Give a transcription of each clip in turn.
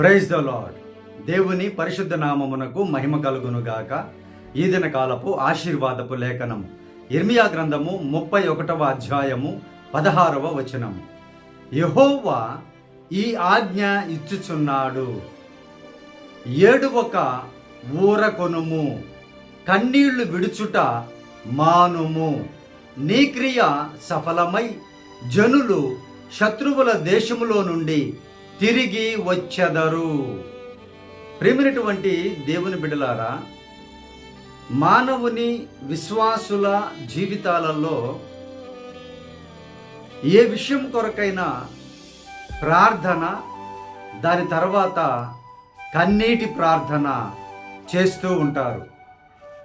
Praise the lord దేవుని పరిశుద్ధ నామమునకు మహిమ కలుగునుగాక. ఈ దిన కాలపు ఆశీర్వాదపు లేఖనం ఇర్మియా గ్రంథము ముప్పై ఒకటవ అధ్యాయము పదహారవ వచనము. యహోవా ఈ ఆజ్ఞ ఇచ్చుచున్నాడు. ఏడు ఒక ఊర కొనుము. కన్నీళ్ళు విడుచుట మానుము. నీ క్రియ సఫలమై జనులు శత్రువుల దేశములో నుండి తిరిగి వచ్చెదరు. ప్రేమినటువంటి దేవుని బిడలారా మానవుని విశ్వాసుల జీవితాలలో ఏ విషయం కొరకైనా ప్రార్థన దాని తర్వాత కన్నీటి ప్రార్థన చేస్తూ ఉంటారు.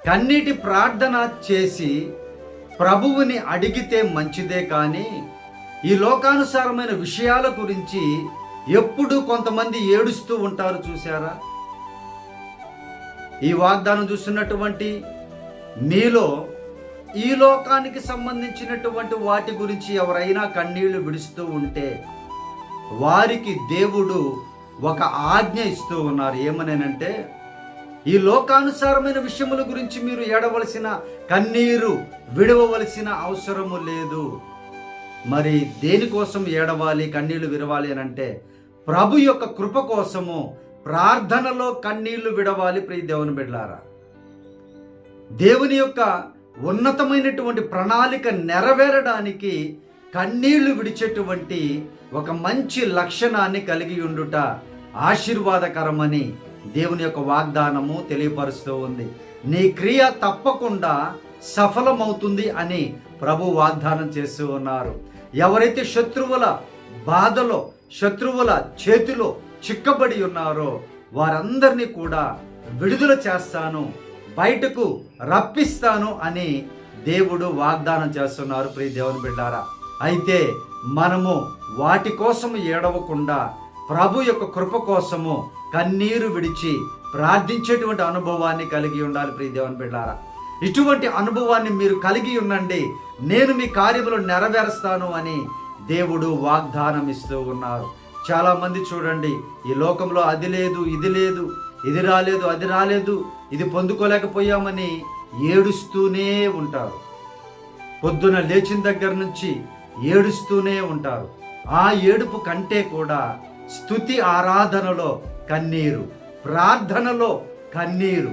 కన్నీటి ప్రార్థన చేసి ప్రభువుని అడిగితే మంచిదే కానీ ఈ లోకానుసారమైన విషయాల గురించి ఎప్పుడు కొంతమంది ఏడుస్తూ ఉంటారు చూసారా ఈ వాగ్దానం చూస్తున్నటువంటి మీలో ఈ లోకానికి సంబంధించినటువంటి వాటి గురించి ఎవరైనా కన్నీళ్ళు విడుస్తూ ఉంటే వారికి దేవుడు ఒక ఆజ్ఞ ఇస్తూ ఉన్నారు. ఏమనేనంటే ఈ లోకానుసారమైన విషయముల గురించి మీరు ఏడవలసిన కన్నీరు విడవవలసిన అవసరము లేదు. మరి దేనికోసం ఏడవాలి కన్నీళ్ళు విరవాలి అని అంటే ప్రభు యొక్క కృప కోసము ప్రార్థనలో కన్నీళ్ళు విడవాలి ప్రియ దేవుని బిడ్డారా దేవుని యొక్క ఉన్నతమైనటువంటి ప్రణాళిక నెరవేరడానికి కన్నీళ్ళు విడిచేటువంటి ఒక మంచి లక్షణాన్ని కలిగి ఉండుట ఆశీర్వాదకరమని దేవుని యొక్క వాగ్దానము తెలియపరుస్తూ ఉంది. నీ క్రియ తప్పకుండా సఫలమవుతుంది అని ప్రభు వాగ్దానం చేస్తూ ఉన్నారు. ఎవరైతే శత్రువుల బాధలో శత్రువుల చేతిలో చిక్కబడి ఉన్నారో వారందరినీ కూడా విడుదల చేస్తాను బయటకు రప్పిస్తాను అని దేవుడు వాగ్దానం చేస్తున్నారు. ప్రియ దేవుని బిడ్డారా అయితే మనము వాటి కోసము ఏడవకుండా ప్రభు యొక్క కృప కోసము కన్నీరు విడిచి ప్రార్థించేటువంటి అనుభవాన్ని కలిగి ఉండాలి. ప్రియ దేవుని బిడ్డారా ఇటువంటి అనుభవాన్ని మీరు కలిగి ఉండండి. నేను మీ కార్యములు నెరవేరుస్తాను అని దేవుడు వాగ్దానం ఇస్తూ ఉన్నారు. చాలామంది చూడండి ఈ లోకంలో అది లేదు ఇది లేదు ఇది రాలేదు అది రాలేదు ఇది పొందుకోలేకపోయామని ఏడుస్తూనే ఉంటారు. పొద్దున లేచిన దగ్గర నుంచి ఏడుస్తూనే ఉంటారు. ఆ ఏడుపు కంటే కూడా స్థుతి ఆరాధనలో కన్నీరు ప్రార్థనలో కన్నీరు.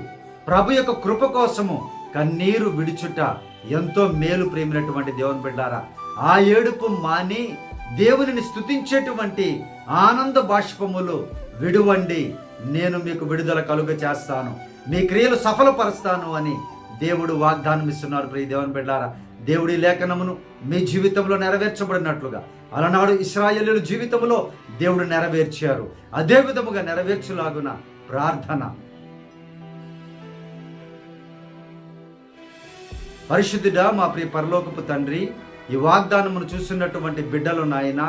ప్రభు యొక్క కృప కోసము కన్నీరు విడుచుట ఎంతో మేలు ప్రేమినటువంటి దేవుని బిడ్డారా. ఆ ఏడుపు మాని దేవునిని స్థుతించేటువంటి ఆనంద బాష్పములు విడువండి. నేను మీకు విడుదల కలుగ చేస్తాను. మీ క్రియలు సఫలపరుస్తాను అని దేవుడు వాగ్దానం ఇస్తున్నారు ప్రియ దేవుని బిడ్డారా. దేవుడి లేఖనమును మీ జీవితంలో నెరవేర్చబడినట్లుగా అలనాడు ఇస్రాయేలీల జీవితంలో దేవుడు నెరవేర్చారు. అదే విధముగా నెరవేర్చులాగున ప్రార్థన. పరిశుద్ధుడా మా ప్రియ పరలోకపు తండ్రి ఈ వాగ్దానమును చూస్తున్నటువంటి బిడ్డలు నాయన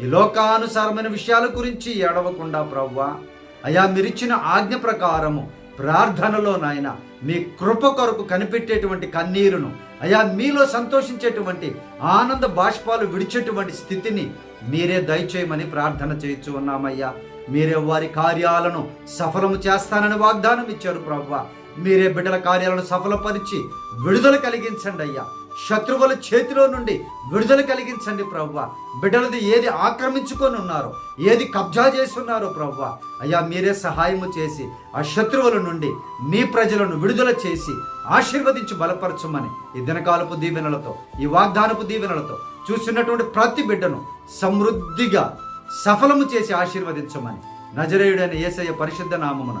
ఈ లోకానుసారమైన విషయాల గురించి ఏడవకుండా ప్రవ్వా అయా మీరిచ్చిన ఆజ్ఞ ప్రకారము ప్రార్థనలో నాయన మీ కృప కొరకు కనిపెట్టేటువంటి కన్నీరును అయా మీలో సంతోషించేటువంటి ఆనంద బాష్పాలు విడిచేటువంటి స్థితిని మీరే దయచేయమని ప్రార్థన చేయొచ్చు ఉన్నామయ్యా. మీరే వారి కార్యాలను సఫలము చేస్తానని వాగ్దానం ఇచ్చారు ప్రవ్వా. మీరే బిడ్డల కార్యాలను సఫలపరిచి విడుదల కలిగించండి అయ్యా. శత్రువుల చేతిలో నుండి విడుదల కలిగించండి ప్రవ్వ. బిడ్డలది ఏది ఆక్రమించుకొని ఉన్నారో ఏది కబ్జా చేసి ఉన్నారో ప్రవ్వ. అయ్యా మీరే సహాయము చేసి ఆ శత్రువుల నుండి మీ ప్రజలను విడుదల చేసి ఆశీర్వదించి బలపరచమని ఈ దినకాలపు దీవెనలతో ఈ వాగ్దానపు దీవెనలతో చూస్తున్నటువంటి ప్రతి బిడ్డను సమృద్ధిగా సఫలము చేసి ఆశీర్వదించమని నజరేయుడైన ఏసయ్య పరిశుద్ధ నామమున